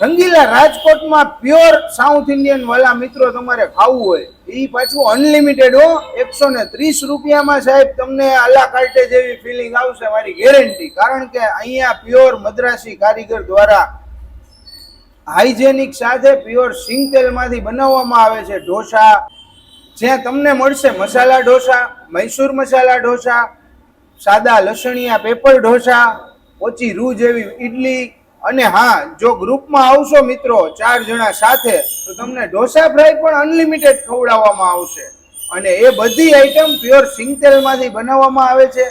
રંગીલા રાજકોટમાં pure south Indian વાલા મિત્રો તમારે ખાવું હોય એ પાછું અનલિમિટેડ હો, એકસો ને ત્રીસ રૂપિયામાં સાહેબ તમને અલા કાર્ટે જેવી ફિલિંગ આવશે મારી ગેરંટી કારણ કે અહીંયા પ્યોર મદ્રાસી કારીગર દ્વારા હાઇજેનિક સાથે પ્યોર સિંગ તેલમાંથી બનાવવામાં આવે છે ઢોસા. જ્યાં તમને મળશે મસાલા ઢોસા, મૈસૂર મસાલા ઢોસા, સાદા લસણિયા, પેપર ઢોસા, ઓછી રૂ જેવી ઈડલી અને હા, જો ગ્રુપમાં આવશો મિત્રો, ચાર જણા સાથે, તો તમને ઢોસા ફ્રાય પણ અનલિમિટેડ ખવડાવવામાં આવશે. અને એ બધી આઈટમ પ્યોર સિંગતેલમાંથી બનાવવામાં આવે છે.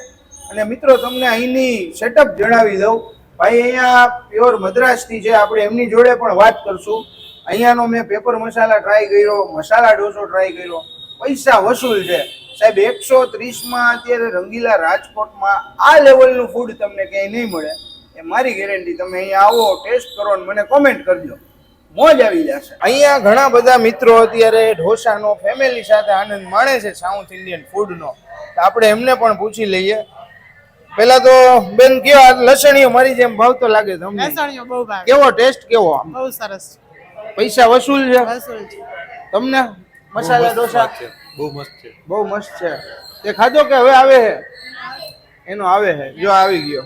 અને મિત્રો, તમને અહીંની સેટઅપ જણાવી દઉં. ભાઈ, અહીંયા પ્યોર મદ્રાસથી છે, આપણે એમની જોડે પણ વાત કરશું. અહીંયાનો મેં પેપર મસાલા ટ્રાય કર્યો મસાલા ઢોસો ટ્રાય કર્યો. પૈસા વસૂલ છે. સાહેબ, એકસો ત્રીસમાં અત્યારે રંગીલા રાજકોટમાં આ લેવલનું ફૂડ તમને ક્યાંય નહીં મળે. એ મારી ગેરંટી તમે અહીંયા આવો ટેસ્ટ કરો અને મને કોમેન્ટ કરજો. મોજ આવી જશે. અહીંયા ઘણા બધા મિત્રો અત્યારે ઢોસાનો ફેમિલી સાથે આનંદ માણે છે સાઉથ ઇન્ડિયન ફૂડનો તો આપણે એમને પણ પૂછી લઈએ. પેલા તો બેન કેવા લસણીઓ મારી જેમ ભાવ તો લાગે તમને લસણીઓ બહુ ભાવે. કેવો ટેસ્ટ કેવો આમ? બહુ સરસ પૈસા વસૂલ છે? વસૂલ છે. તમને? મસાલા ઢોસા? બહુ મસ્ત છે. બહુ મસ્ત છે. તે ખાધો કે હવે આવે છે? એનો આવે છે. જો આવી ગયો.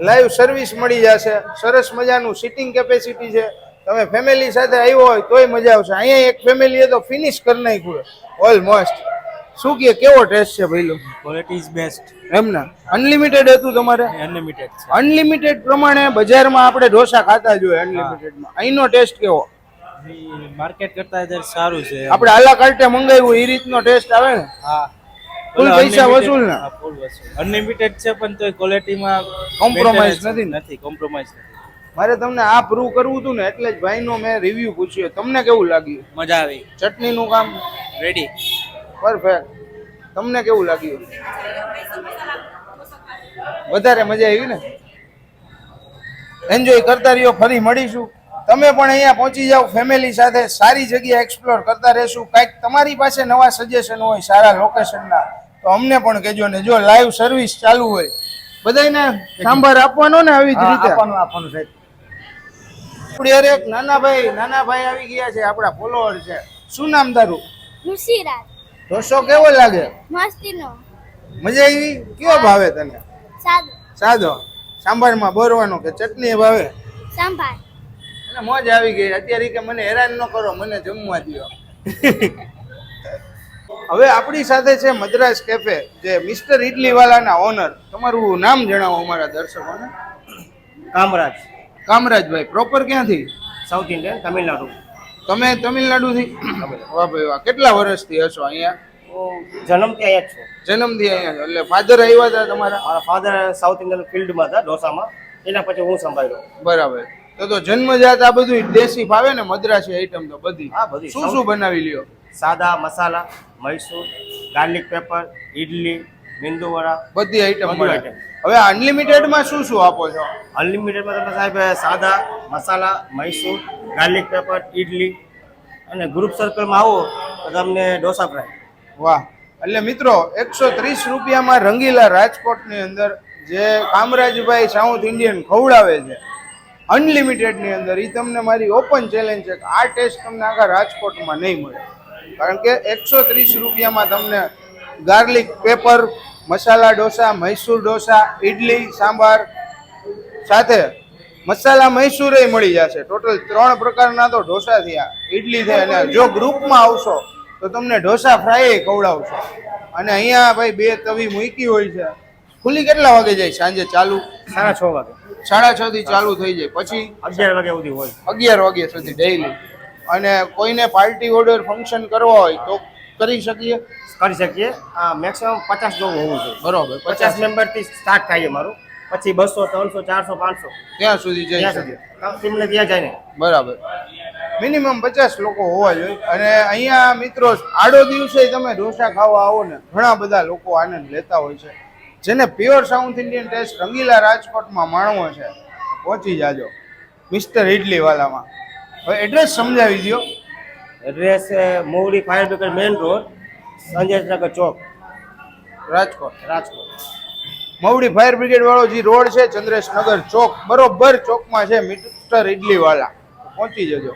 લાઈવ સર્વિસ મળી જશે. સરસ મજાનું સિટિંગ કેપેસિટી છે. તમે ફેમિલી સાથે આવ્યો હોય તોય મજા આવશે. અહીંયા એક ફેમિલીએ તો ફિનિશ કરી નાખ્યું ઓલમોસ્ટ શું કહે કેવો ટેસ્ટ છે ભાઈલો ક્વોલિટી ઇઝ બેસ્ટ એમના અનલિમિટેડ હતું તમારે? અનલિમિટેડ અનલિમિટેડ પ્રમાણે બજારમાં આપણે ઢોસા ખાતા જોઈએ અનલિમિટેડમાં અહીંનો ટેસ્ટ કેવો? માર્કેટ કરતા સારું છે. આપણે આલા કાર્ટે મંગાવ્યું એ રીતનો ટેસ્ટ આવે ને? હા. ફૂલ પૈસા વસૂલ ને. અનલિમિટેડ છે પણ તોય ક્વોલિટીમાં કોમ્પ્રોમાઇઝ નથી નથી કોમ્પ્રોમાઇઝ નથી. મારે તમને આ પ્રૂવ કરવું હતું ને એટલે જ ભાઈનો મેં રિવ્યુ પૂછ્યો. તમને કેવું લાગ્યું? મજા આવી. ચટણીનું કામ? રેડી પરફેક્ટ તમને કેવું લાગ્યું? વધારે મજા આવી ને? એન્જોય કરતા રહ્યો ફરી મળીશું. તમે પણ અહીંયા પહોંચી જાઓ ફેમિલી સાથે સારી જગ્યા એક્સપ્લોર કરતા રહેશું. કાંઈક તમારી પાસે નવા સજેશન હોય સારા લોકેશનના તો અમને પણ કહેજો ને જો લાઈવ સર્વિસ ચાલુ હોય. બધાને સાંભાર આપવાનો ને આવી જ રીતે. આપવાનું આપવાનું સાહેબ. આપણી એક નાના ભાઈ નાના ભાઈ આવી ગયા છે આપણા ફોલોવર છે. શું નામ તારું? ઋષિરાજ. ઢોસો કેવો લાગે? મસ્તીનો. મજા આવી? કયો ભાવે તને? સાદો. સાદો. સાંભારમાં બોરવાનો કે ચટણી ભાવે? સંભાળ. અને મોજ આવી ગઈ. અત્યારે કે મને હેરાન ન કરો મને જમવા દ્યો. હવે આપણી સાથે છે મદ્રાસ કેફે જે મિસ્ટર ઇડલી વાલાના ઓનર તમારું નામ જણાવો અમારા દર્શકોને. કામરાજ. કામરાજભાઈ પ્રોપર ક્યાંથી? South Indian Tamil Nadu. તમે તમિલનાડુથી? વાહ ભાઈ વાહ કેટલા વર્ષથી હશો અહીંયા? જન્મથી અહીંયા જ છું. જન્મથી અહીંયા છો. એટલે ફાધર આવ્યા હતા તમારા? મારા ફાધર સાઉથ ઇન્ડિયન ફિલ્ડમાં હતા ઢોસામાં એના પછી હું સંભાળ્યો. બરાબર. તો તો જન્મજાત આ બધું દેશી ફાવે ને મદ્રાસી આઈટમ તો બધી. હા, બધી. શું શું બનાવી લ્યો? સાદા મસાલા મૈસૂર ગાર્લિક પેપર ઇડલી મેંદુવડા બધી આઈટમ બધું મળે. હવે અનલિમિટેડમાં શું શું આપો છો? અનલિમિટેડમાં તમે સાહેબ સાદા મસાલા મૈસૂર ગાર્લિક પેપર ઇડલી અને ગ્રુપ સર્કલમાં આવો તો તમને ઢોસા ફ્રાય વાહ. એટલે મિત્રો એકસો ત્રીસ રૂપિયામાં રંગીલા રાજકોટની અંદર જે કામરાજભાઈ સાઉથ ઇન્ડિયન ખવડાવે છે અનલિમિટેડની અંદર એ તમને મારી ઓપન ચેલેન્જ છે કે આ ટેસ્ટ તમને આખા રાજકોટમાં નહીં મળે. કારણ કે એકસો ત્રીસ રૂપિયામાં તમને ગાર્લિક પેપર મસાલા ઢોસા મૈસૂર ઢોસા ઇડલી સાંભાર સાથે મસાલા મૈસૂરે મળી જશે. ટોટલ ત્રણ પ્રકારના તો ઢોસા થયા. ઇડલી થઈ અને જો ગ્રુપમાં આવશો, તો તમને ઢોસા ફ્રાય ખવડાવશો. અને અહીંયા ભાઈ બે તવી મૂકી હોય છે. ખુલ્લી કેટલા વાગે જાય સાંજે ચાલુ? સાડા છ વાગે. સાડા છ થી ચાલુ થઈ જાય. પછી? અગિયાર વાગ્યા સુધી હોય. અગિયાર વાગ્યા સુધી ડેઈલી અને કોઈને પાર્ટી ઓર્ડર ફંક્શન કરવા હોય તો કરી શકીએ? કરી શકીએ. આ મેક્સિમમ પચાસ જેવું હોવું જોઈએ. બરોબર પચાસ. મેમ્બરથી સ્ટાર્ટ થાય મારું. પછી બસો ત્રણસો ચારસો પાંચસો. ત્યાં સુધી જાય ટીમને ત્યાં જાય ને. બરાબર. મિનિમમ પચાસ લોકો હોવા જોઈએ. અને અહીંયા મિત્રો આડો દિવસે તમે ઢોસા ખાવા આવો ને ઘણા બધા લોકો આનંદ લેતા હોય છે. જેને પ્યોર સાઉથ ઇન્ડિયન ટેસ્ટ રંગીલા રાજકોટમાં માણવો છે. પહોંચી જાજો મિસ્ટર ઇડલીવાલામાં હવે એડ્રેસ સમજાવી દો address Mavdi fire brigade main road Sanjaynagar ચોક. રાજકોટ રાજકોટ. મવડી ફાયર બ્રિગેડ વાળો જે રોડ છે ચંદ્રેશનગર ચોક બરોબર ચોકમાં છે મિસ્ટર ઇડલીવાલા પહોંચી જજો.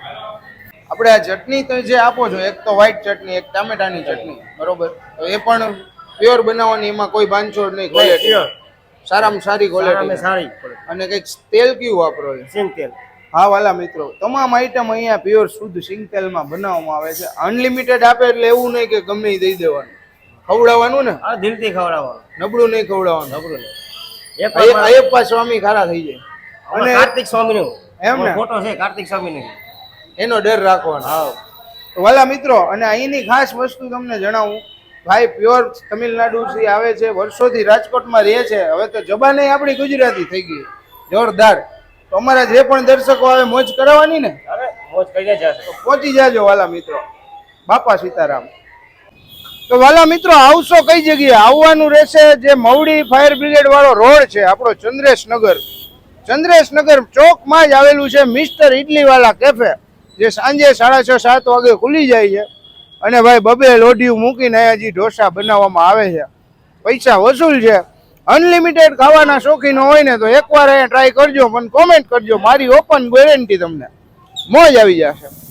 આપણે આ ચટણી તો જે આપો છો એક તો વ્હાઈટ ચટણી એક ટામેટાની ચટણી બરોબર? તો એ પણ પ્યોર બનાવવાની એમાં કોઈ બાંધછોડ નહીં ક્વોલિટી સારામાં સારી ક્વોલિટી સારી અને કંઈક તેલ કયું વાપરો છો? સિંગ તેલ. હા વાલા મિત્રો તમામ આઈટમ અહીંયા પ્યોર શુદ્ધ સિંગ તેલમાં બનાવવામાં આવે છે. અનલિમિટેડ આપે એટલે એવું નહીં કે ગમે દઈ દેવાનું. ખવડાવવાનું ને? હા દિલથી ખવડાવવાનું. નબળું નહીં ખવડાવવાનું. નબળું નહીં. અયપ્પા સ્વામી ખારા થઈ જાય. અને કાર્તિક કાર્તિક સ્વામીનું. એમ ને? ફોટો છે કાર્તિક સ્વામીનો. એનો ડર રાખવાનો. હા. વાલા મિત્રો અને અહીંની ખાસ વસ્તુ તમને જણાવું. ભાઈ પ્યોર તમિલનાડુથી આવે છે વર્ષોથી રાજકોટમાં રહે છે. હવે તો જબાને આપણી ગુજરાતી થઈ ગઈ. જોરદાર. તો અમારા જે પણ દર્શકો આવે મોજ કરાવવાની ને? અરે મોજ કરીને જશે. તો પહોંચી જાજો વાલા મિત્રો. બાપા સીતારામ. તો વાલા મિત્રો આવશો કઈ જગ્યાએ? આવવાનું રહેશે જે મવડી ફાયર બ્રિગેડ વાળો રોડ છે આપણો ચંદ્રેશનગર. ચંદ્રેશનગર ચોકમાં જ આવેલું છે મિસ્ટર ઇડલી વાલા કેફે જે સાંજે સાડા છ સાત વાગે ખુલી જાય છે. અને ભાઈ બબે લોઢિયું મૂકીને હજી ઢોસા બનાવવામાં આવે છે. પૈસા વસૂલ છે. અનલિમિટેડ ખાવાના શોખીનો હોય ને તો એકવાર અહીંયા ટ્રાય કરજો, મને કોમેન્ટ કરજો. મારી ઓપન ગેરંટી તમને. મોજ આવી જશે.